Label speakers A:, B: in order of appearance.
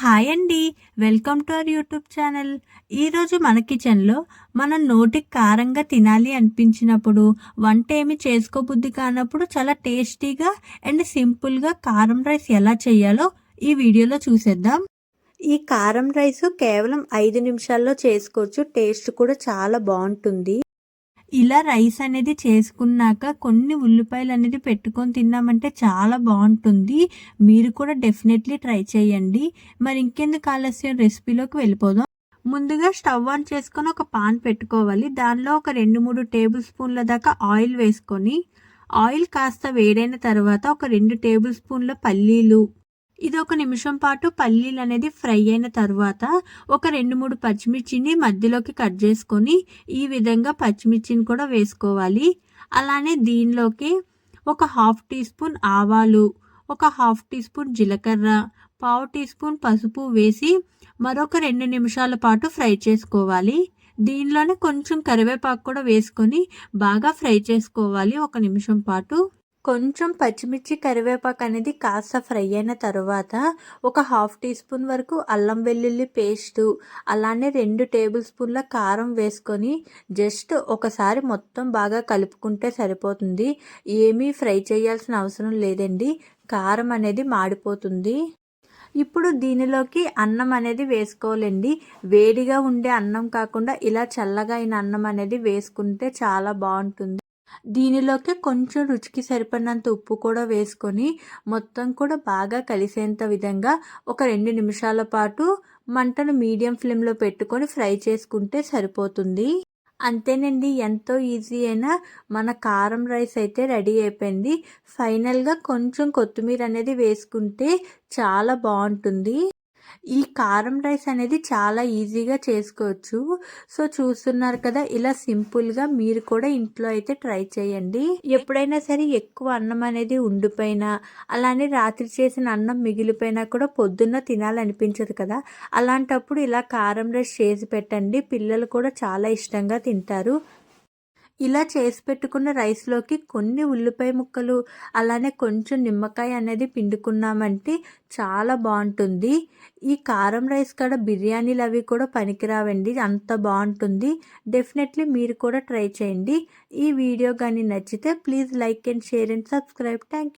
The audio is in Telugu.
A: హాయ్ అండి. Welcome to our YouTube channel. ఈరోజు మన కిచెన్లో మనం నోటికి కారంగా తినాలి అనిపించినప్పుడు వంట ఏమి చేసుకోబుద్ధి కానప్పుడు చాలా టేస్టీగా అండ్ సింపుల్గా కారం రైస్ ఎలా చేయాలో ఈ వీడియోలో చూసేద్దాం. ఈ కారం రైస్ కేవలం ఐదు నిమిషాల్లో చేసుకోవచ్చు. టేస్ట్ కూడా చాలా బాగుంటుంది. ఇలా రైస్ అనేది చేసుకున్నాక కొన్ని ఉల్లిపాయలు అనేది పెట్టుకొని తిన్నామంటే చాలా బాగుంటుంది. మీరు కూడా డెఫినెట్లీ ట్రై చేయండి. మరి ఇంకెందుకు ఆలస్యం? రెసిపీలోకి వెళ్ళిపోదాం. ముందుగా స్టవ్ ఆన్ చేసుకొని ఒక పాన్ పెట్టుకోవాలి. దానిలో ఒక రెండు మూడు టేబుల్ స్పూన్ల దాకా ఆయిల్ వేసుకొని ఆయిల్ కాస్త వేడైన తర్వాత ఒక రెండు టేబుల్ స్పూన్ల పల్లీలు ఇది ఒక నిమిషం పాటు పల్లీలు అనేది ఫ్రై అయిన తర్వాత ఒక రెండు మూడు పచ్చిమిర్చిని మధ్యలోకి కట్ చేసుకొని ఈ విధంగా పచ్చిమిర్చిని కూడా వేసుకోవాలి. అలానే దీనిలోకి ఒక హాఫ్ టీ స్పూన్ ఆవాలు ఒక హాఫ్ టీ స్పూన్ జీలకర్ర పావు టీ స్పూన్ పసుపు వేసి మరొక రెండు నిమిషాల పాటు ఫ్రై చేసుకోవాలి. దీనిలోనే కొంచెం కరివేపాకు కూడా వేసుకొని బాగా ఫ్రై చేసుకోవాలి ఒక నిమిషం పాటు. కొంచెం పచ్చిమిర్చి కరివేపాకు అనేది కాస్త ఫ్రై అయిన తర్వాత ఒక హాఫ్ టీ స్పూన్ వరకు అల్లం వెల్లుల్లి పేస్టు అలానే రెండు టేబుల్ స్పూన్ల కారం వేసుకొని జస్ట్ ఒకసారి మొత్తం బాగా కలుపుకుంటే సరిపోతుంది. ఏమీ ఫ్రై చేయాల్సిన అవసరం లేదండి. కారం అనేది మాడిపోతుంది. ఇప్పుడు దీనిలోకి అన్నం అనేది వేసుకోవాలండి. వేడిగా ఉండే అన్నం కాకుండా ఇలా చల్లగా అయిన అన్నం అనేది వేసుకుంటే చాలా బాగుంటుంది. దీనిలోకి కొంచెం రుచికి సరిపడినంత ఉప్పు కూడా వేసుకొని మొత్తం కూడా బాగా కలిసేంత విధంగా ఒక రెండు నిమిషాల పాటు మంటను మీడియం ఫ్లేమ్లో పెట్టుకొని ఫ్రై చేసుకుంటే సరిపోతుంది. అంతేనండి ఎంతో ఈజీ అయినా మన కారం రైస్ అయితే రెడీ అయిపోయింది. ఫైనల్గా కొంచెం కొత్తిమీర అనేది వేసుకుంటే చాలా బాగుంటుంది. ఈ కారం రైస్ అనేది చాలా ఈజీగా చేసుకోవచ్చు. సో చూస్తున్నారు కదా ఇలా సింపుల్గా మీరు కూడా ఇంట్లో అయితే ట్రై చేయండి. ఎప్పుడైనా సరే ఎక్కువ అన్నం అనేది ఉండిపోయినా అలానే రాత్రి చేసిన అన్నం మిగిలిపోయినా కూడా పొద్దున్న తినాలనిపించదు కదా. అలాంటప్పుడు ఇలా కారం రైస్ చేసి పెట్టండి. పిల్లలు కూడా చాలా ఇష్టంగా తింటారు. ఇలా చేసి పెట్టుకున్న రైస్లోకి కొన్ని ఉల్లిపాయ ముక్కలు అలానే కొంచెం నిమ్మకాయ అనేది పిండుకున్నామంటే చాలా బాగుంటుంది. ఈ కారం రైస్ కాడ బిర్యానీలు అవి కూడా పనికిరావండి అంత బాగుంటుంది. డెఫినెట్లీ మీరు కూడా ట్రై చేయండి. ఈ వీడియో కానీ నచ్చితే please like and share and subscribe. Thank